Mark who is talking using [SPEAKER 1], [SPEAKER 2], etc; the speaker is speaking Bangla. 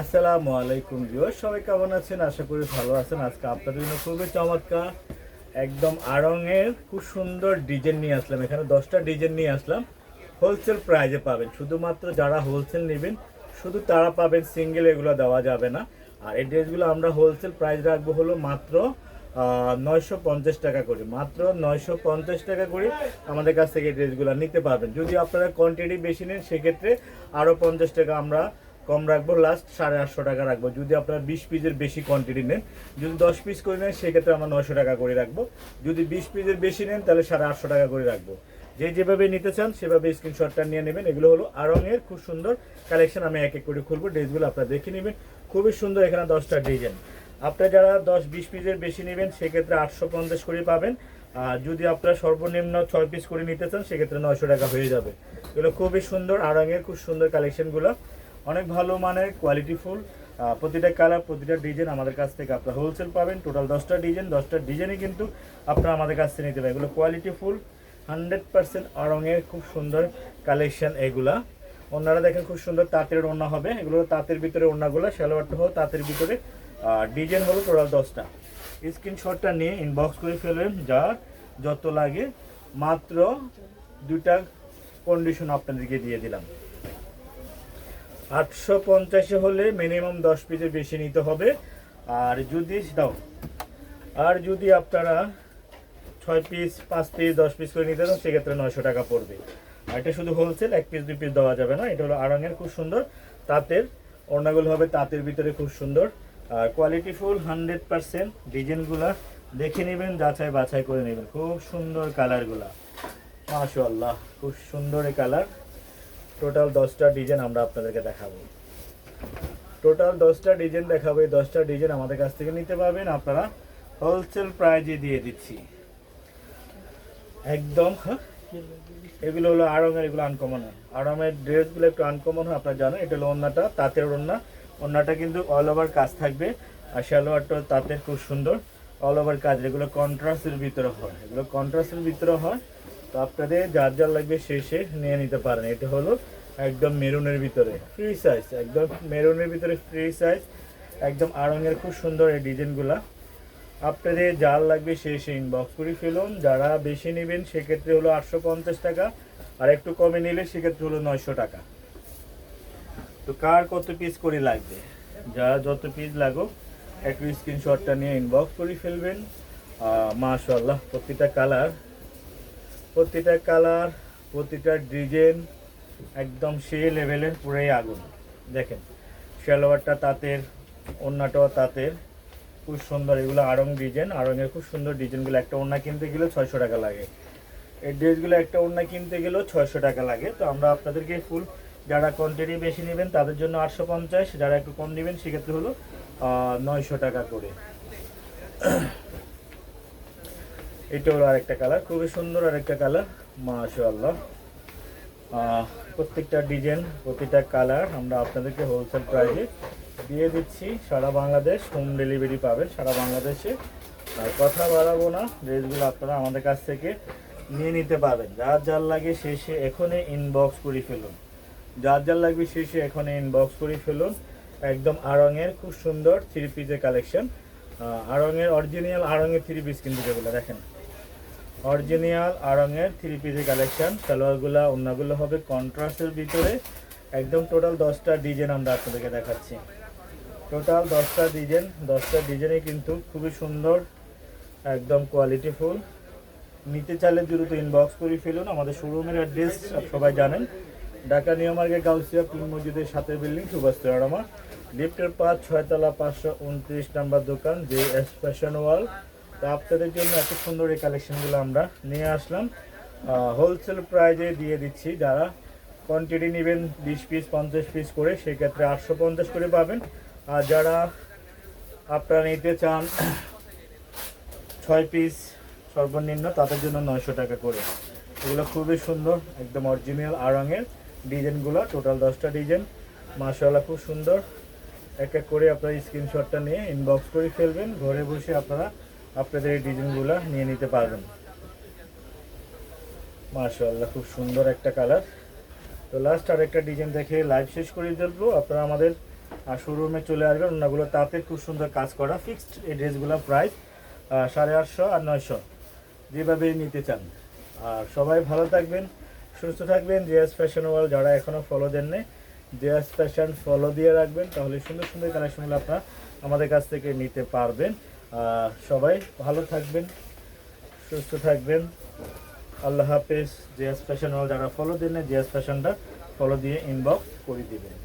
[SPEAKER 1] আসসালামু আলাইকুম ভিউয়ার সবাই কেমন আছেন? আশা করি ভালো আছেন। আজকে আপনাদের জন্য খুবই চমৎকার, একদম আড়ংয়ের খুব সুন্দর ডিজাইন নিয়ে আসলাম। এখানে দশটা ডিজাইন নিয়ে আসলাম। হোলসেল প্রাইজে পাবেন। শুধুমাত্র যারা হোলসেল নেবেন, শুধু তারা পাবেন, সিঙ্গেল এগুলো দেওয়া যাবে না। আর এই ড্রেসগুলো আমরা হোলসেল প্রাইস রাখব হলো মাত্র নয়শো পঞ্চাশ টাকা করে। মাত্র নয়শো পঞ্চাশ টাকা করে আমাদের কাছ থেকে ড্রেসগুলো নিতে পারবেন। যদি আপনারা কোয়ান্টিটি বেশি নেন, সেক্ষেত্রে আরও পঞ্চাশ টাকা আমরা কম রাখব লাস্ট সাড়ে আটশো টাকা রাখব। যদি আপনার বিশ পিসের বেশি কোয়ান্টিটি নেন, যদি দশ পিস করে নেন, সেক্ষেত্রে আমরা নয়শো টাকা করে রাখব। যদি বিশ পিসের বেশি নেন, তাহলে সাড়ে আটশো টাকা করে রাখব। যে যেভাবে নিতে চান, সেভাবে স্ক্রিনশটটা নিয়ে নেবেন। এগুলো হলো আরঙের খুব সুন্দর কালেকশন আমি এক এক করে খুলবো। ড্রেসগুলো আপনারা দেখে নেবেন। খুবই সুন্দর এখানে দশটা ডিজাইন। আপনারা যারা দশ, বিশ পিসের বেশি নেবেন, সেক্ষেত্রে আটশো পঞ্চাশ করে পাবেন। আর যদি আপনারা সর্বনিম্ন ছয় পিস করে নিতে চান, সেক্ষেত্রে নয়শো টাকা হয়ে যাবে। এগুলো খুবই সুন্দর আরঙের খুব সুন্দর কালেকশনগুলো অনেক ভালো মানের কোয়ালিটি ফুল প্রতিটা কালার প্রতিটা ডিজাইন আমাদের কাছ থেকে আপনারা হোলসেল পাবেন। টোটাল দশটা ডিজাইন দশটা ডিজাইনই কিন্তু আপনারা আমাদের কাছ থেকে নিতে পারেন। এগুলো কোয়ালিটি ফুল হান্ড্রেড পার্সেন্ট আরঙের খুব সুন্দর কালেকশন এগুলা। ওনারা দেখেন খুব সুন্দর তাঁতের ওড়না হবে। এগুলো তাঁতের ভিতরে ওড়নাগুলো সালোয়ারটা হলো তাঁতের ভিতরে ডিজাইন হলো টোটাল দশটা। স্ক্রিনশটটা নিয়ে ইনবক্স করে ফেলবেন যা যত লাগে। মাত্র দুটা কন্ডিশন আপনাদেরকে দিয়ে দিলাম। আটশো পঞ্চাশে হলে মিনিমাম দশ পিসের বেশি নিতে হবে। আর যদি, দাও। আর যদি আপনারা ছয় পিস পাঁচ পিস দশ পিস করে নিতে চান, সেক্ষেত্রে নয়শো টাকা পড়বে। আর এটা শুধু হোলসেল এক পিস দুই পিস দেওয়া যাবে না। এটা হলো আড়ঙের, খুব সুন্দর। তাঁতের ওড়নাগুলো হবে তাঁতের ভিতরে, খুব সুন্দর। আর কোয়ালিটি ফুল হান্ড্রেড পারসেন্ট ডিজাইনগুলো দেখে নেবেন, যাচাই বাছাই করে নেবেন। খুব সুন্দর কালারগুলা মাশাআল্লাহ, খুব সুন্দর এই কালার টোটাল দশটা ডিজাইন আমরা আপনাদেরকে দেখাবো। টোটাল দশটা ডিজাইন দেখাবো। এই দশটা ডিজাইন আমাদের কাছ থেকে নিতে পারবেন। আপনারা হোলসেল প্রাইজে দিয়ে দিচ্ছি। একদম হ্যাঁ? এগুলো হলো আড়ঙের, এগুলো আনকমন হয়। আড়ঙের ড্রেসগুলো একটু আনকমন হয়, আপনারা জানেন। এটা হলো ওন্নাটা তাঁতের ওন্না ওন্নাটা কিন্তু অল ওভার কাজ থাকবে। আর সালোয়ারটা তাঁতের খুব সুন্দর। অল ওভার কাজ, এগুলো কন্ট্রাস্টের ভিতরে হয়। এগুলো কন্ট্রাস্টের ভিতরে হয়। তো আপনাদের যার যার লাগবে শেষে নিয়ে নিতে পারেন। এটা হলো একদম মেরুনের ভিতরে ফ্রি সাইজ একদম মেরুনের ভিতরে ফ্রি সাইজ একদম আড়ঙের খুব সুন্দর এই ডিজাইনগুলা। আপনাদের যার লাগবে সে সে ইনবক্স করে ফেলুন। যারা বেশি নেবেন, সেক্ষেত্রে হলো আটশো পঞ্চাশ টাকা। আর একটু কমে নিলে সেক্ষেত্রে হলো নয়শো টাকা। তো কার কত পিস করে লাগবে? যারা যত পিস লাগুক, একটু স্ক্রিনশটটা নিয়ে ইনবক্স করে ফেলবেন। মাশাল্লাহ প্রতিটা কালার প্রতিটা কালার প্রতিটা ডিজাইন একদম সে লেভেলের পুরাই আগুন। দেখেন সালোয়ারটা তাঁতের ওড়নাটাও তাঁতের। খুব সুন্দর এগুলো আড়ং ডিজাইন আড়ংয়ের খুব সুন্দর ডিজাইনগুলো একটা ওড়না কিনতে গেলেও ছয়শো টাকা লাগে। এই ড্রেসগুলো একটা ওড়না কিনতে গেলেও ছয়শো টাকা লাগে। তো আমরা আপনাদেরকে ফুল যারা কোয়ান্টিটি বেশি নেবেন তাদের জন্য আটশো পঞ্চাশ যারা একটু কম নেবেন সেক্ষেত্রে হলো নয়শো টাকা করে। এটা হলো আরেকটা কালার খুবই সুন্দর আরেকটা কালার মাশাআল্লাহ। আহ, প্রত্যেকটা ডিজাইন, প্রতিটা কালার আমরা আপনাদেরকে হোলসেল প্রাইসে দিয়ে দিচ্ছি। সারা বাংলাদেশ হোম ডেলিভারি পাবেন, সারা বাংলাদেশে। আর কথা বাড়াবো না ড্রেসগুলো আপনারা আমাদের কাছ থেকে নিয়ে নিতে পারবেন। যার যার লাগে শেষে এখনই ইনবক্স করে ফেলুন। যার যার লাগবে শেষে এখনই ইনবক্স করে ফেলুন। একদম আড়ঙের, খুব সুন্দর থ্রি পিসের কালেকশন আড়ঙের অরিজিনাল আড়ঙের থ্রি পিস কিন্তু যেগুলো, দেখেন। অরিজিনাল আরঙের থ্রি পিসের কালেকশন সালোয়ারগুলো অন্যগুলো হবে কন্ট্রাস্টের ভিতরে। একদম টোটাল দশটা ডিজাইন আমরা আপনাদেরকে দেখাচ্ছি। টোটাল দশটা ডিজাইন দশটা ডিজাইনে কিন্তু খুবই সুন্দর, একদম কোয়ালিটি ফুল নিতে চাইলে দ্রুত ইনবক্স করে ফেলুন। আমাদের শোরুমের অ্যাড্রেস সবাই জানেন। ঢাকা, নিউ মার্কেট গাউসিয়া পিং মসজিদের সাথে বিল্ডিং সুভাষতরামা লিফটের পাঁচ, ছয়তলা, পাঁচশো উনত্রিশ নাম্বার দোকান জে এস ফ্যাশন ওয়াল তো আপনাদের জন্য এত সুন্দর এই কালেকশনগুলো আমরা নিয়ে আসলাম। হোলসেল প্রাইজে দিয়ে দিচ্ছি। যারা কোয়ান্টিটি নেবেন, বিশ পিস পঞ্চাশ পিস করে, সেক্ষেত্রে আটশো পঞ্চাশ করে পাবেন। আর যারা আপনারা নিতে চান, ছয় পিস সর্বনিম্ন, তাদের জন্য নয়শো টাকা করে। এগুলো খুবই সুন্দর, একদম অরিজিনাল আড়ঙের ডিজাইনগুলো টোটাল দশটা ডিজাইন। মাশাআল্লাহ, খুব সুন্দর। এক এক করে আপনারা স্ক্রিনশটটা নিয়ে ইনবক্স করে ফেলবেন। ঘরে বসে আপনারা আপনাদের এই ডিজাইনগুলো নিয়ে নিতে পারবেন। মাশাআল্লাহ, খুব সুন্দর একটা কালার। তো লাস্ট আর একটা ডিজাইন দেখে লাইভ শেষ করে দেবো আপনারা আমাদের শোরুমে চলে আসবেন। ওনাগুলো তাতে খুব সুন্দর কাজ করা। ফিক্সড এই ড্রেসগুলো প্রাইস সাড়ে আটশো আর নয়শো। যেভাবে নিতে চান। আর সবাই ভালো থাকবেন, সুস্থ থাকবেন। জিএস ফ্যাশন ওয়ার্ল্ড যারা এখনও ফলো দেন নাই জিএস ফ্যাশন ফলো দিয়ে রাখবেন। তাহলে সুন্দর সুন্দর কালেকশনগুলো আপনারা আমাদের কাছ থেকে নিতে পারবেন। সবাই ভালো থাকবেন, সুস্থ থাকবেন। আল্লাহ হাফেজ জিএস ফ্যাশন যারা ফলো দেন জিএস ফ্যাশনটা ফলো দিয়ে ইনবক্স করে দিবেন।